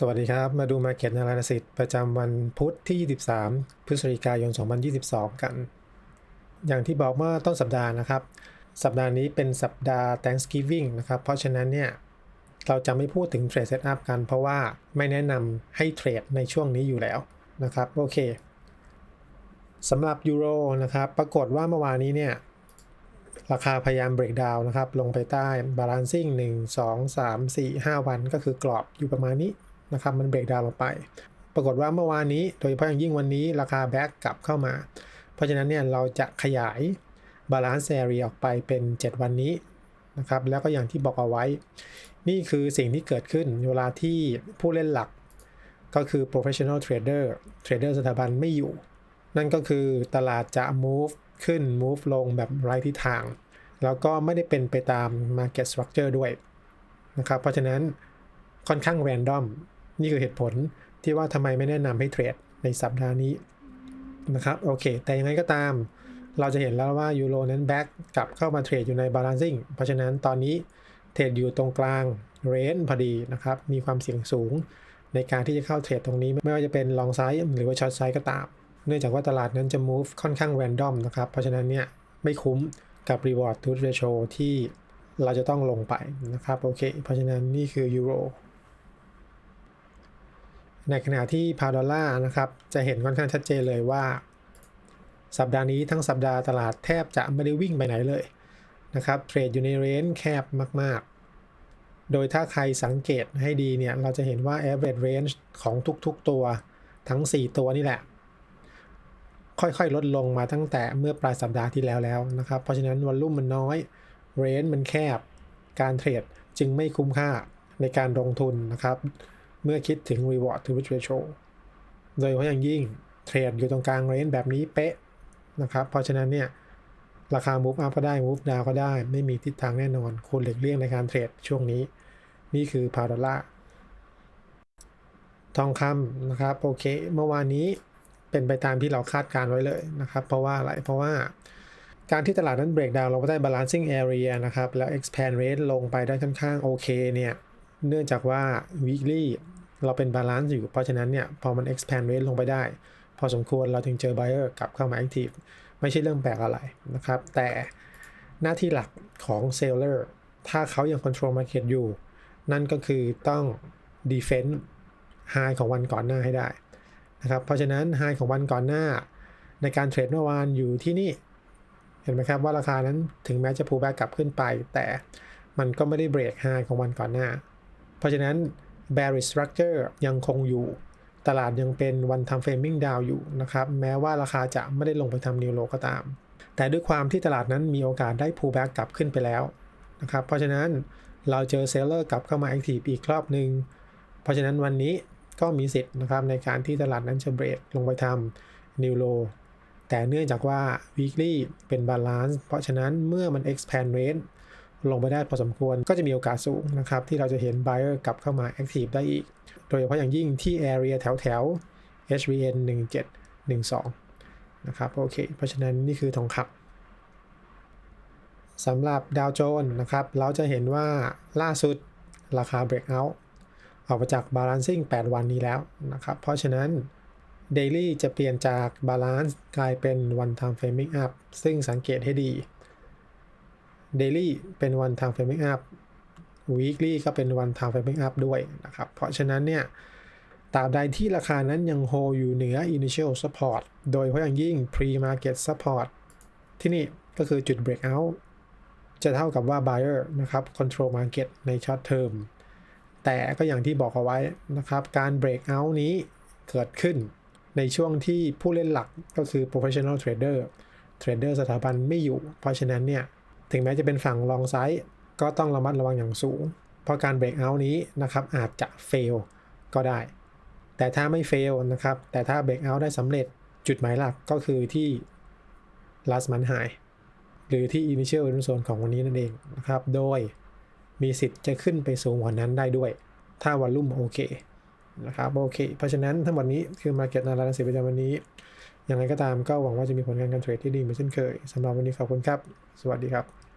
สวัสดีครับ มาดู Market Analysis ประจำวันพุธที่ 23 พฤศจิกายน 2022 กัน อย่างที่บอกเมื่อต้นสัปดาห์นะครับ สัปดาห์นี้เป็นสัปดาห์ Thanksgiving นะครับ เพราะฉะนั้นเนี่ย เราจะไม่พูดถึง Trade Setup กัน เพราะว่าไม่แนะนำให้เทรดในช่วงนี้อยู่แล้วนะครับ โอเคสำหรับยูโรนะครับ ปรากฏว่าเมื่อวานนี้เนี่ย ราคาพยายามเบรกดาวนะครับ ลงไปใต้ balancing 1 2 3 4 5 วัน ก็คือกรอบอยู่ประมาณนี้ นะครับมันเบรกดาวลงไป ปรากฏว่าเมื่อวานนี้โดยเฉพาะอย่างยิ่งวันนี้ราคาแบ็กกลับเข้ามา เพราะฉะนั้นเนี่ยเราจะขยาย balance area ออกไปเป็น 7 วันนี้นะครับแล้วก็อย่างที่บอกเอาไว้ นี่คือสิ่งที่เกิดขึ้นเวลาที่ผู้เล่นหลักก็คือ professional trader trader สถาบันไม่อยู่ นั่นก็คือตลาดจะ move ขึ้น move ลงแบบไร้ทิศทาง แล้วก็ไม่ได้เป็นไปตาม market structure ด้วยนะครับเพราะฉะนั้นค่อนข้าง random นี่คือเหตุผลที่ว่าทำไมไม่แนะนำให้เทรดในสัปดาห์นี้นะครับโอเค แต่ยังไงก็ตาม เราจะเห็นแล้วว่ายูโรนั้นแบ็กกลับเข้ามาเทรดอยู่ใน balancing เพราะฉะนั้นตอนนี้เทรดอยู่ตรงกลาง range พอดีนะครับ มีความเสี่ยงสูงในการที่จะเข้าเทรดตรงนี้ ไม่ว่าจะเป็น long side หรือว่า short side ก็ตาม เนื่องจากว่าตลาดนั้นจะ move ค่อนข้าง random นะครับ เพราะฉะนั้นเนี่ยไม่คุ้มกับ reward to ratio ที่เราจะต้องลงไปนะครับโอเค เพราะฉะนั้นนี่คือยูโร ในขณะที่พาดอลลาร์นะครับจะเห็นค่อนข้างชัดเจนเลยว่า สัปดาห์นี้ทั้งสัปดาห์ตลาดแทบจะไม่ได้วิ่งไปไหนเลยนะครับเทรดอยู่ในเรนจ์แคบมาก ๆ โดยถ้าใครสังเกตให้ดีเนี่ย เราจะเห็นว่า average range ของทุก ๆ ตัวทั้ง 4 ตัวนี่แหละ ค่อย ๆ ลดลงมาตั้งแต่เมื่อปลายสัปดาห์ที่แล้วแล้วนะครับ เพราะฉะนั้นวอลลุ่มมันน้อยเรนจ์มันแคบ การเทรดจึงไม่คุ้มค่าในการลงทุนนะครับ เมื่อคิดถึง reward to risk ratio โดยเฉพาะอย่างยิ่งเทรดอยู่ตรงกลางเรนจ์แบบนี้เป๊ะนะครับ เพราะฉะนั้นเนี่ยราคา move up ก็ได้ move down ก็ได้ ไม่มีทิศทางแน่นอนควรหลีกเลี่ยงในการเทรดช่วงนี้ นี่คือพาวดอลลาทองคำนะครับโอเค เมื่อวานนี้เป็นไปตามที่เราคาดการไว้เลยนะครับ เพราะว่าอะไร เพราะว่าการที่ตลาดนั้น break down ลงไปได้ balancing area นะครับ แล้ว expand rate ลงไปได้ค่อนข้างโอเคเนี่ย เนื่องจากว่า weekly เราเป็น balance อยู่ เพราะฉะนั้นเนี่ยพอมัน expand rate ลงไปได้ พอสมควรเราถึงเจอ buyer กลับเข้ามา active ไม่ใช่เรื่องแปลกอะไรนะครับ แต่หน้าที่หลักของ seller ถ้าเขายัง control market อยู่ นั่นก็คือต้อง defend high ของวันก่อนหน้าให้ได้นะครับ เพราะฉะนั้น high ของวันก่อนหน้า ในการเทรดเมื่อวานอยู่ที่นี่ เห็นไหมครับว่าราคานั้นถึงแม้จะ pull back กลับขึ้นไป แต่มันก็ไม่ได้ break high ของวันก่อนหน้า เพราะฉะนั้น bearish structure ยังคงอยู่ ตลาดยังเป็นวันทำเฟรมมิ่งดาวอยู่นะครับ แม้ว่าราคาจะไม่ได้ลงไปทำนิวโลก็ตาม แต่ด้วยความที่ตลาดนั้นมีโอกาสได้ pull back กลับขึ้นไปแล้วนะครับ เพราะฉะนั้นเราเจอเซลเลอร์กลับเข้ามา active อีกรอบหนึ่ง เพราะฉะนั้นวันนี้ก็มีสิทธิ์นะครับในการที่ตลาดนั้นจะเบรกลงไปทำนิวโลแต่เนื่องจากว่า weekly เป็น balance เพราะฉะนั้นเมื่อมัน expand range ลงไปได้พอสมควรก็จะมีโอกาสสูงนะครับ ที่เราจะเห็น buyer กลับเข้ามา active ได้อีก โดยเฉพาะอย่างยิ่งที่ area แถวแถว HVN 1712 นะครับ โอเค เพราะฉะนั้นนี่คือทองคำสำหรับดาวโจนส์นะครับ เราจะเห็นว่าล่าสุดราคา breakout ออกมาจาก balancing 8 วันนี้แล้วนะครับ เพราะฉะนั้น daily จะเปลี่ยนจาก balance กลายเป็น one time framing up ซึ่งสังเกตให้ดี daily เป็น one time framing up weekly ก็เป็น one time framing up ด้วยนะครับ เพราะฉะนั้นเนี่ยตราบใดที่ราคานั้นยัง hold อยู่เหนือ initial support โดยเฉพาะอย่างยิ่ง pre market support ที่นี่ก็คือจุด breakout จะเท่ากับว่า buyer นะครับ control market ใน short term แต่ก็อย่างที่บอกเอาไว้นะครับ การ breakout นี้เกิดขึ้นในช่วงที่ผู้เล่นหลักก็คือ professional trader trader สถาบันไม่อยู่ เพราะฉะนั้นเนี่ย ถึงแม้จะเป็นฝั่ง long side ก็ต้องระมัดระวังอย่างสูง เพราะการ breakout นี้นะครับอาจจะ fail ก็ได้ แต่ถ้าไม่ fail นะครับ แต่ถ้า breakout ได้สำเร็จจุดหมายหลักก็คือที่ last month high หรือที่ initial zone ของวันนี้นั่นเองนะครับ โดยมีสิทธิ์จะขึ้นไปสูงกว่านั้นได้ด้วย ถ้าวอลลุ่มโอเคนะครับโอเค เพราะฉะนั้นทั้งหมดนี้คือ Market Analysis ประจำวันนี้ ยังไงก็ตามก็หวังว่าจะมีผลงานการเทรดที่ดีเหมือนเช่นเคยสำหรับวันนี้ขอบคุณครับ สวัสดีครับ